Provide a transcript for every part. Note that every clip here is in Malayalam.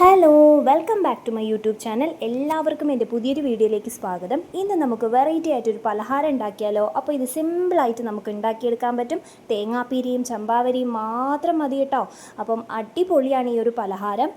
Hello welcome back to my YouTube channel എല്ലാവർക്കും എന്റെ പുതിയൊരു വീഡിയോയിലേക്ക് സ്വാഗതം. ഇന്ന് നമുക്ക് വെറൈറ്റി ആയിട്ടൊരു പലഹാരം ഉണ്ടാക്കിയാലോ? അപ്പോൾ ഇത് സിമ്പിളായിട്ട് നമുക്ക് ഉണ്ടാക്കിയെടുക്കാൻ പറ്റും. തേങ്ങാപ്പീരിയും ചമ്പാവരിയും മാത്രം മതി കേട്ടോ. അപ്പം അടിപൊളിയാണ് ഈ ഒരു പലഹാരം.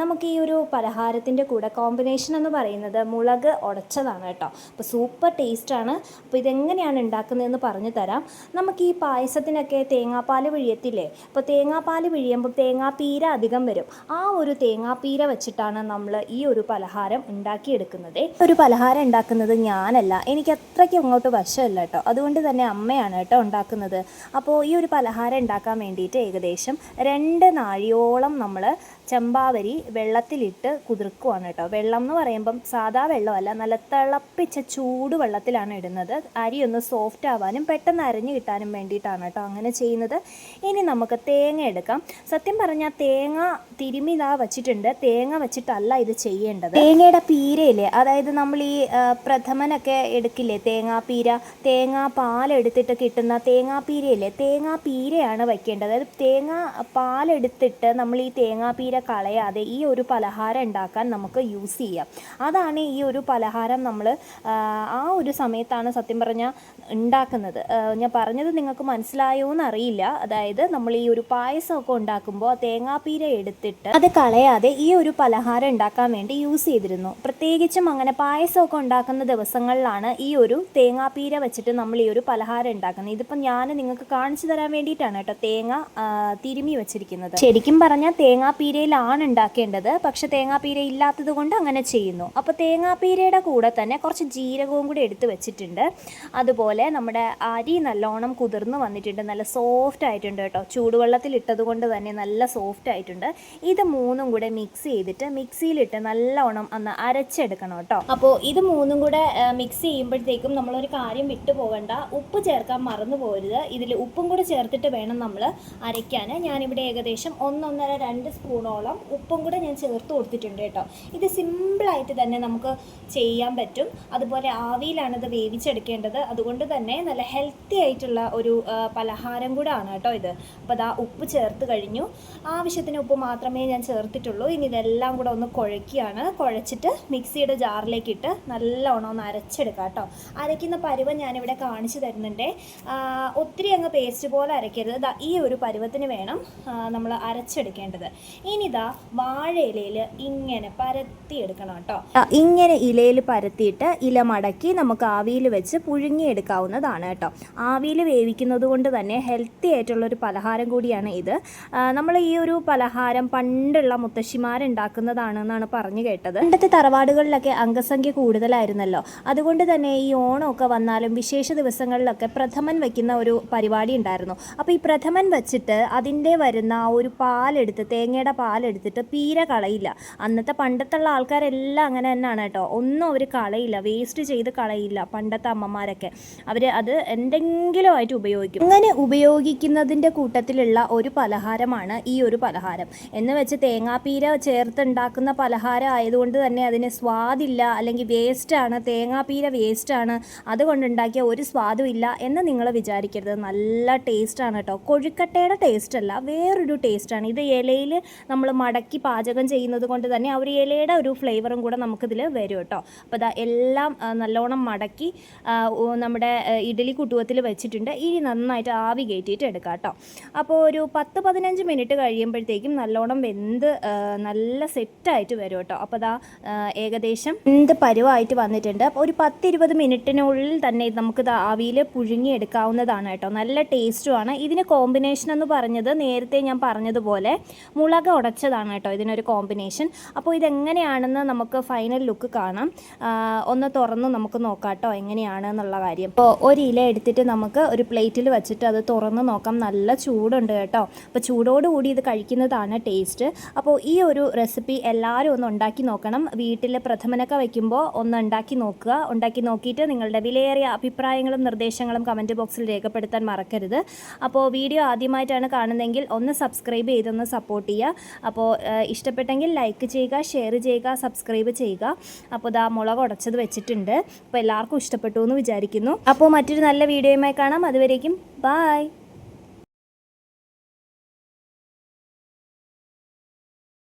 നമുക്ക് ഈ ഒരു പലഹാരത്തിന്റെ കൂടെ കോമ്പിനേഷൻ എന്ന് പറയുന്നത് മുളക് ഉടച്ചതാണ് കേട്ടോ. അപ്പോൾ സൂപ്പർ ടേസ്റ്റാണ് അപ്പോൾ ഇതെങ്ങനെയാണ് ഉണ്ടാക്കുന്നതെന്ന് പറഞ്ഞു തരാം. നമുക്ക് ഈ പായസത്തിനൊക്കെ തേങ്ങാപ്പാൽ വിഴിയത്തില്ലേ? അപ്പോൾ തേങ്ങാപ്പാൽ വിഴിയുമ്പോൾ തേങ്ങാപ്പീര അധികം വരും. ആ ഒരു തേങ്ങാപ്പീര വെച്ചിട്ടാണ് നമ്മൾ ഈ ഒരു പലഹാരം ഉണ്ടാക്കിയെടുക്കുന്നത്. ഒരു പലഹാരം ഉണ്ടാക്കുന്നത് ഞാനല്ല. എനിക്ക് അത്രയ്ക്ക് അങ്ങോട്ട് വശമല്ല കേട്ടോ. അതുകൊണ്ട് തന്നെ അമ്മയാണ് കേട്ടോ ഉണ്ടാക്കുന്നത്. അപ്പോൾ ഈ ഒരു പലഹാരം ഉണ്ടാക്കാൻ വേണ്ടിയിട്ട് ഏകദേശം രണ്ട് നാഴിയോളം നമ്മൾ ചെമ്പാവരി വെള്ളത്തിലിട്ട് കുതിർക്കുവാണ് കേട്ടോ. വെള്ളം എന്ന് പറയുമ്പം സാധാ വെള്ളമല്ല നല്ല തിളപ്പിച്ച ചൂട് വെള്ളത്തിലാണ് ഇടുന്നത്. അരി ഒന്ന് സോഫ്റ്റ് ആവാനും പെട്ടെന്ന് അരഞ്ഞു കിട്ടാനും വേണ്ടിയിട്ടാണ് കേട്ടോ അങ്ങനെ ചെയ്യുന്നത്. ഇനി നമുക്ക് തേങ്ങ എടുക്കാം. സത്യം പറഞ്ഞാൽ തേങ്ങ തിരുമി ഇതാ വെച്ചിട്ടുണ്ട്. തേങ്ങ വെച്ചിട്ടല്ല ഇത് ചെയ്യേണ്ടത്. തേങ്ങയുടെ പീരയില്ലേ? അതായത് നമ്മൾ ഈ പ്രഥമനൊക്കെ എടുക്കില്ലേ? തേങ്ങാപ്പീര തേങ്ങാ പാലെടുത്തിട്ട് കിട്ടുന്ന തേങ്ങാപ്പീരയില്ലേ? തേങ്ങാപ്പീരയാണ് വയ്ക്കേണ്ടത്. അതായത് തേങ്ങ പാലെടുത്തിട്ട് നമ്മൾ ഈ തേങ്ങാപ്പീര കളയാതെ ഈ ഒരു പലഹാരം ഉണ്ടാക്കാൻ നമുക്ക് യൂസ് ചെയ്യാം. അതാണ് ഈ ഒരു പലഹാരം നമ്മൾ ആ ഒരു സമയത്താണ് സത്യം പറഞ്ഞാൽ ഉണ്ടാക്കുന്നത്. ഞാൻ പറഞ്ഞത് നിങ്ങൾക്ക് മനസ്സിലായോ എന്നറിയില്ല. അതായത് നമ്മൾ ഈ ഒരു പായസമൊക്കെ ഉണ്ടാക്കുമ്പോൾ തേങ്ങാപ്പീര എടുത്തിട്ട് അത് കളയാതെ ഈ ഒരു പലഹാരം ഉണ്ടാക്കാൻ വേണ്ടി യൂസ് ചെയ്തിരുന്നു. പ്രത്യേകിച്ചും അങ്ങനെ പായസമൊക്കെ ഉണ്ടാക്കുന്ന ദിവസങ്ങളിലാണ് ഈ ഒരു തേങ്ങാപ്പീര വെച്ചിട്ട് നമ്മൾ ഈ ഒരു പലഹാരം ഉണ്ടാക്കുന്നത്. ഇതിപ്പോൾ ഞാൻ നിങ്ങൾക്ക് കാണിച്ചു തരാൻ വേണ്ടിയിട്ടാണ് കേട്ടോ തേങ്ങ തിരുമി വെച്ചിരിക്കുന്നത്. ശരിക്കും പറഞ്ഞാൽ തേങ്ങാപ്പീരയിലാണ് ഉണ്ടാക്കേണ്ടത്. പക്ഷെ തേങ്ങാപ്പീര ഇല്ലാത്തത് കൊണ്ട് അങ്ങനെ ചെയ്യുന്നു. അപ്പോൾ തേങ്ങാപ്പീരയുടെ കൂടെ തന്നെ കുറച്ച് ജീരകവും കൂടി എടുത്ത് വെച്ചിട്ടുണ്ട്. അതുപോലെ നമ്മുടെ അരി നല്ലോണം കുതിർന്ന് വന്നിട്ടുണ്ട്. നല്ല സോഫ്റ്റ് ആയിട്ടുണ്ട് കേട്ടോ. ചൂടുവെള്ളത്തിൽ ഇട്ടത് കൊണ്ട് തന്നെ നല്ല സോഫ്റ്റ് ആയിട്ടുണ്ട്. ഇത് മൂന്നും കൂടെ മിക്സ് ചെയ്തിട്ട് മിക്സിയിലിട്ട് നല്ലോണം ഒന്ന് അരച്ചെടുക്കണം കേട്ടോ. അപ്പോൾ ഇത് മൂന്നും കൂടെ മിക്സ് ചെയ്യുമ്പോഴത്തേക്കും നമ്മളൊരു കാര്യം വിട്ടു പോകണ്ട. ഉപ്പ് ചേർക്കാൻ മറന്നു പോരുത്. ഇതിൽ ഉപ്പും കൂടെ ചേർത്തിട്ട് വേണം നമ്മൾ അരയ്ക്കാൻ. ഞാനിവിടെ ഏകദേശം ഒന്നൊന്നര രണ്ട് സ്പൂണോളം ഉപ്പും കൂടെ ഞാൻ ചേർത്ത് കൊടുത്തിട്ടുണ്ട് കേട്ടോ. ഇത് സിമ്പിളായിട്ട് തന്നെ നമുക്ക് ചെയ്യാൻ പറ്റും. അതുപോലെ ആവിയിലാണ് ഇത് വേവിച്ചെടുക്കേണ്ടത്. അതുകൊണ്ട് തന്നെ നല്ല ഹെൽത്തി ആയിട്ടുള്ള ഒരു പലഹാരം കൂടെ ആണ് കേട്ടോ ഇത്. അപ്പോൾ അതാ ഉപ്പ് ചേർത്ത് കഴിഞ്ഞു. ആവശ്യത്തിന് ഉപ്പ് മാത്രമേ ഞാൻ ചേർത്തിട്ടുള്ളൂ. ഇനി ഇതെല്ലാം കൂടെ ഒന്ന് കുഴയ്ക്കുകയാണ് കുഴച്ചിട്ട് മിക്സിയുടെ ജാറിലേക്ക് ഇട്ട് നല്ലോണം ഒന്ന് അരച്ചെടുക്കാം കേട്ടോ. അരയ്ക്കുന്ന പരുവം ഞാനിവിടെ കാണിച്ചു തരുന്നുണ്ട്. ഒത്തിരി അങ്ങ് പേസ്റ്റ് പോലെ അരയ്ക്കരുത്. ഈ ഒരു പരുവത്തിന് വേണം നമ്മൾ അരച്ചെടുക്കേണ്ടത്. ഇനി ഇതാ ഇലയിൽ ഇങ്ങനെ പരത്തി എടുക്കണം കേട്ടോ ഇങ്ങനെ ഇലയിൽ പരത്തിയിട്ട് ഇല മടക്കി നമുക്ക് ആവിയിൽ വെച്ച് പുഴുങ്ങിയെടുക്കാവുന്നതാണ് കേട്ടോ. ആവിയിൽ വേവിക്കുന്നത് കൊണ്ട് തന്നെ ഹെൽത്തി ആയിട്ടുള്ളൊരു പലഹാരം കൂടിയാണ് ഇത്. നമ്മൾ ഈ ഒരു പലഹാരം പണ്ടുള്ള മുത്തശ്ശിമാരുണ്ടാക്കുന്നതാണെന്നാണ് പറഞ്ഞു കേട്ടത്. പണ്ടത്തെ തറവാടുകളിലൊക്കെ അംഗസംഖ്യ കൂടുതലായിരുന്നല്ലോ. അതുകൊണ്ട് തന്നെ ഈ ഓണമൊക്കെ വന്നാലും വിശേഷ ദിവസങ്ങളിലൊക്കെ പ്രഥമൻ വയ്ക്കുന്ന ഒരു പരിപാടി ഉണ്ടായിരുന്നു. അപ്പോൾ ഈ പ്രഥമൻ വച്ചിട്ട് അതിന്റെ വരുന്ന ആ ഒരു പാലെടുത്ത് തേങ്ങയുടെ പാലെടുത്തിട്ട് പീര കളയില്ല. അന്നത്തെ പണ്ടത്തുള്ള ആൾക്കാരെല്ലാം അങ്ങനെ തന്നെയാണ് കേട്ടോ. ഒന്നും അവർ കളയില്ല. വേസ്റ്റ് ചെയ്ത് കളയില്ല പണ്ടത്തെ അമ്മമാരൊക്കെ. അവർ അത് എന്തെങ്കിലും ആയിട്ട് ഉപയോഗിക്കും. അങ്ങനെ ഉപയോഗിക്കുന്നതിന്റെ കൂട്ടത്തിലുള്ള ഒരു പലഹാരമാണ് ഈ ഒരു പലഹാരം. എന്ന് വെച്ച് തേങ്ങാപ്പീര ചേർത്തുണ്ടാക്കുന്ന പലഹാരം ആയതുകൊണ്ട് തന്നെ അതിന് സ്വാദില്ല അല്ലെങ്കിൽ വേസ്റ്റാണ് തേങ്ങാപ്പീര വേസ്റ്റാണ് അതുകൊണ്ടുണ്ടാക്കിയ ഒരു സ്വാദും ഇല്ല എന്ന് നിങ്ങൾ വിചാരിക്കരുത്. നല്ല ടേസ്റ്റാണ് കേട്ടോ. കൊഴുക്കട്ടയുടെ ടേസ്റ്റ് അല്ല വേറൊരു ടേസ്റ്റാണ് ഇത് ഇലയിൽ നമ്മൾ മടക്കി പാചകം ചെയ്യുന്നത് കൊണ്ട് തന്നെ ആ ഒരു ഇലയുടെ ഒരു ഫ്ലേവറും കൂടെ നമുക്കിതിൽ വരും കേട്ടോ. അപ്പോൾ ഇതാ എല്ലാം നല്ലോണം മടക്കി നമ്മുടെ ഇഡലി കുട്ടുവത്തിൽ വെച്ചിട്ടുണ്ട്. ഇനി നന്നായിട്ട് ആവി കയറ്റിയിട്ട് എടുക്കാം കേട്ടോ. അപ്പോൾ ഒരു പത്ത് പതിനഞ്ച് മിനിറ്റ് കഴിയുമ്പോഴത്തേക്കും നല്ലോണം വെന്ത് നല്ല സെറ്റായിട്ട് വരും കേട്ടോ. അപ്പോൾ ഇതാ ഏകദേശം എന്ത് പരുവായിട്ട് വന്നിട്ടുണ്ട്. അപ്പോൾ ഒരു പത്തിരുപത് മിനിറ്റിനുള്ളിൽ തന്നെ നമുക്കിത് ആവിയിൽ പുഴുങ്ങി എടുക്കാവുന്നതാണ് കേട്ടോ. നല്ല ടേസ്റ്റുമാണ് ഇതിന് കോമ്പിനേഷൻ എന്ന് പറഞ്ഞത് നേരത്തെ ഞാൻ പറഞ്ഞതുപോലെ മുളക് ഉടച്ചതാണ് കേട്ടോ ഇതിനൊരു കോമ്പിനേഷൻ അപ്പോൾ ഇതെങ്ങനെയാണെന്ന് നമുക്ക് ഫൈനൽ ലുക്ക് കാണാം. ഒന്ന് തുറന്ന് നമുക്ക് നോക്കാം കേട്ടോ എങ്ങനെയാണ് എന്നുള്ള കാര്യം. അപ്പോൾ ഒരു ഇല എടുത്തിട്ട് നമുക്ക് ഒരു പ്ലേറ്റിൽ വെച്ചിട്ട് അത് തുറന്ന് നോക്കാം. നല്ല ചൂടുണ്ട് കേട്ടോ. അപ്പോൾ ചൂടോടുകൂടി ഇത് കഴിക്കുന്നതാണ് ടേസ്റ്റ് അപ്പോൾ ഈ ഒരു റെസിപ്പി എല്ലാവരും ഒന്ന് ഉണ്ടാക്കി നോക്കണം. വീട്ടിൽ പ്രഥമനൊക്കെ വയ്ക്കുമ്പോൾ ഒന്ന് ഉണ്ടാക്കി നോക്കുക. ഉണ്ടാക്കി നോക്കിയിട്ട് നിങ്ങളുടെ വിലയേറിയ അഭിപ്രായങ്ങളും നിർദ്ദേശങ്ങളും കമന്റ് ബോക്സിൽ രേഖപ്പെടുത്താൻ മറക്കരുത്. അപ്പോൾ വീഡിയോ ആദ്യമായിട്ടാണ് കാണുന്നതെങ്കിൽ ഒന്ന് സബ്സ്ക്രൈബ് ചെയ്തൊന്ന് സപ്പോർട്ട് ചെയ്യുക. അപ്പോൾ ഇഷ്ടപ്പെട്ടെങ്കിൽ ലൈക്ക് ചെയ്യുക ഷെയർ ചെയ്യുക സബ്സ്ക്രൈബ് ചെയ്യുക. അപ്പോൾ ഇതാ മുളക് ഉടച്ചത് വെച്ചിട്ടുണ്ട്. അപ്പോൾ എല്ലാവർക്കും ഇഷ്ടപ്പെട്ടു എന്ന് വിചാരിക്കുന്നു. അപ്പോൾ മറ്റൊരു നല്ല വീഡിയോയുമായി കാണാം. അതുവരേക്കും ബായ്